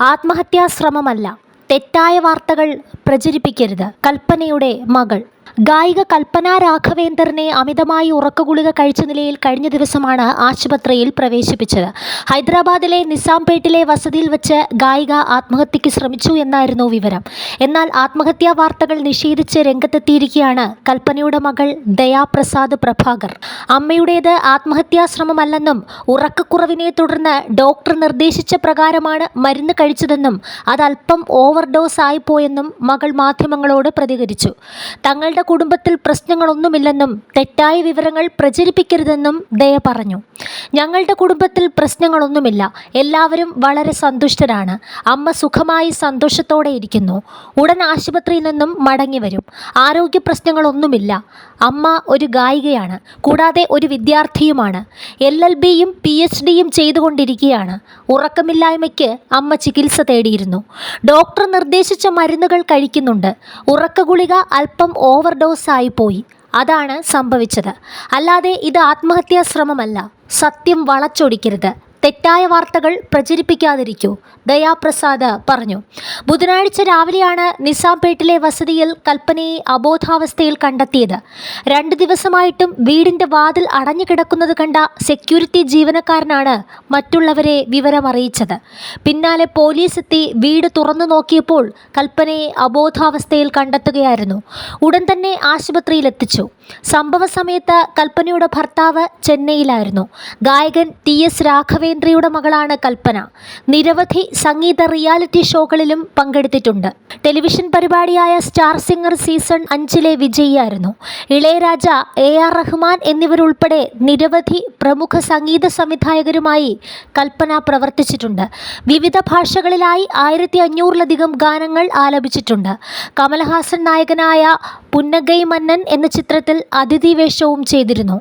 ആത്മഹത്യാശ്രമമല്ല തെറ്റായ വാർത്തകൾ പ്രചരിപ്പിക്കരുത്. കൽപ്പനയുടെ മകൾ. ഗായിക കൽപ്പന രാഘവേന്ദറിനെ അമിതമായി ഉറക്കഗുളിക കഴിച്ച നിലയിൽ കഴിഞ്ഞ ദിവസമാണ് ആശുപത്രിയിൽ പ്രവേശിപ്പിച്ചത്. ഹൈദരാബാദിലെ നിസാംപേട്ടിലെ വസതിയിൽ വെച്ച് ഗായിക ആത്മഹത്യയ്ക്ക് ശ്രമിച്ചു എന്നായിരുന്നു വിവരം. എന്നാൽ ആത്മഹത്യാ വാർത്തകൾ നിഷേധിച്ച് രംഗത്തെത്തിയിരിക്കുകയാണ് കൽപ്പനയുടെ മകൾ ദയാപ്രസാദ് പ്രഭാകർ. അമ്മയുടേത് ആത്മഹത്യാ ശ്രമമല്ലെന്നും ഉറക്കക്കുറവിനെ തുടർന്ന് ഡോക്ടർ നിർദ്ദേശിച്ച പ്രകാരമാണ് മരുന്ന് കഴിച്ചതെന്നും അതല്പം ഓവർഡോസ് ആയിപ്പോയെന്നും മകൾ മാധ്യമങ്ങളോട് പ്രതികരിച്ചു. തങ്ങളുടെ കുടുംബത്തിൽ പ്രശ്നങ്ങളൊന്നുമില്ലെന്നും തെറ്റായ വിവരങ്ങൾ പ്രചരിപ്പിക്കരുതെന്നും ദയ പറഞ്ഞു. ഞങ്ങളുടെ കുടുംബത്തിൽ പ്രശ്നങ്ങളൊന്നുമില്ല. എല്ലാവരും വളരെ സന്തുഷ്ടരാണ്. അമ്മ സുഖമായി സന്തോഷത്തോടെ ഇരിക്കുന്നു. ഉടൻ ആശുപത്രിയിൽ നിന്നും മടങ്ങി വരും. ആരോഗ്യ പ്രശ്നങ്ങളൊന്നുമില്ല. അമ്മ ഒരു ഗായികയാണ്. കൂടാതെ ഒരു വിദ്യാർത്ഥിയുമാണ്. എൽ എൽ ബിയും പി എച്ച് ഡിയും ചെയ്തുകൊണ്ടിരിക്കുകയാണ്. ഉറക്കമില്ലായ്മയ്ക്ക് അമ്മ ചികിത്സ തേടിയിരുന്നു. ഡോക്ടർ നിർദ്ദേശിച്ച മരുന്നുകൾ കഴിക്കുന്നുണ്ട്. ഉറക്കഗുളിക അല്പം ഓവർഡോസ് പോയി അതാണ് സംഭവിച്ചത്. അല്ലാതെ ഇത് ആത്മഹത്യാ ശ്രമമല്ല. സത്യം വളച്ചൊടിക്കരുത്. തെറ്റായ വാർത്തകൾ പ്രചരിപ്പിക്കാതിരിക്കൂ ദയാപ്രസാദ് പറഞ്ഞു. ബുധനാഴ്ച രാവിലെയാണ് നിസാംപേട്ടിലെ വസതിയിൽ കൽപ്പനയെ അബോധാവസ്ഥയിൽ കണ്ടെത്തിയത്. രണ്ട് ദിവസമായിട്ടും വീടിന്റെ വാതിൽ അടഞ്ഞു കിടക്കുന്നത് കണ്ട സെക്യൂരിറ്റി ജീവനക്കാരനാണ് മറ്റുള്ളവരെ വിവരമറിയിച്ചത്. പിന്നാലെ പോലീസ് എത്തി വീട് തുറന്നു നോക്കിയപ്പോൾ കൽപ്പനയെ അബോധാവസ്ഥയിൽ കണ്ടെത്തുകയായിരുന്നു. ഉടൻ തന്നെ ആശുപത്രിയിൽ എത്തിച്ചു സംഭവ സമയത്ത് കൽപ്പനയുടെ ഭർത്താവ് ചെന്നൈയിലായിരുന്നു. ഗായകൻ ടി എസ് രാഘവേന്ദ്രയുടെ മകളാണ് കൽപ്പന. നിരവധി സംഗീത റിയാലിറ്റി ഷോകളിലും പങ്കെടുത്തിട്ടുണ്ട്. ടെലിവിഷൻ പരിപാടിയായ സ്റ്റാർ സിംഗർ സീസൺ അഞ്ചിലെ വിജയിയായിരുന്നു. ഇളയരാജ എ ആർ റഹ്മാൻ എന്നിവരുൾപ്പെടെ നിരവധി പ്രമുഖ സംഗീത സംവിധായകരുമായി കൽപ്പന പ്രവർത്തിച്ചിട്ടുണ്ട്. വിവിധ ഭാഷകളിലായി ആയിരത്തി അഞ്ഞൂറിലധികം ഗാനങ്ങൾ ആലപിച്ചിട്ടുണ്ട്. കമൽഹാസൻ നായകനായ പുന്നഗൈ മന്നൻ എന്ന ചിത്രത്തിൽ അതിഥി വേഷവും ചെയ്തിരുന്നു.